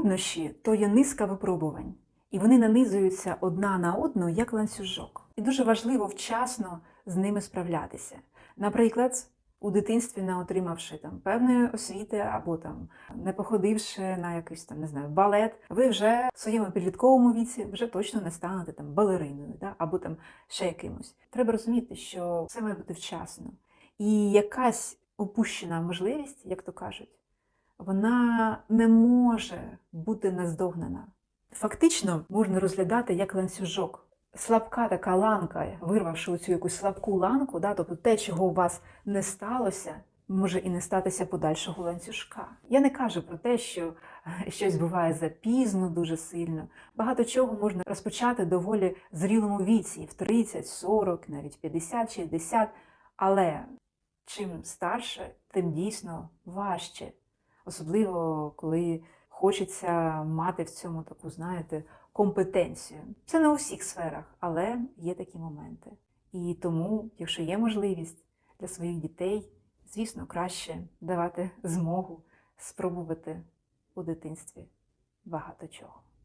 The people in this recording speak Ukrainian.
труднощі то є низка випробувань, і вони нанизуються одна на одну як ланцюжок. І дуже важливо вчасно з ними справлятися. Наприклад, у дитинстві, не отримавши там певної освіти або там не походивши на якийсь там не знаю балет, ви вже в своєму підлітковому віці вже точно не станете там балериною, да? або там ще якимось. Треба розуміти, що все має бути вчасно. І якась упущена можливість, як то кажуть, вона не може бути наздогнана. Фактично можна розглядати як ланцюжок. Слабка така ланка, вирвавши оцю якусь слабку ланку, да, тобто те, чого у вас не сталося, може і не статися подальшого ланцюжка. Я не кажу про те, що е, щось буває запізно дуже сильно. Багато чого можна розпочати доволі зрілому віці, в 30, 40, навіть 50, 60, але чим старше, тим дійсно важче. Особливо, коли хочеться мати в цьому таку, знаєте, компетенцію. Це не у всіх сферах, але є такі моменти. І тому, якщо є можливість для своїх дітей, звісно, краще давати змогу спробувати у дитинстві багато чого.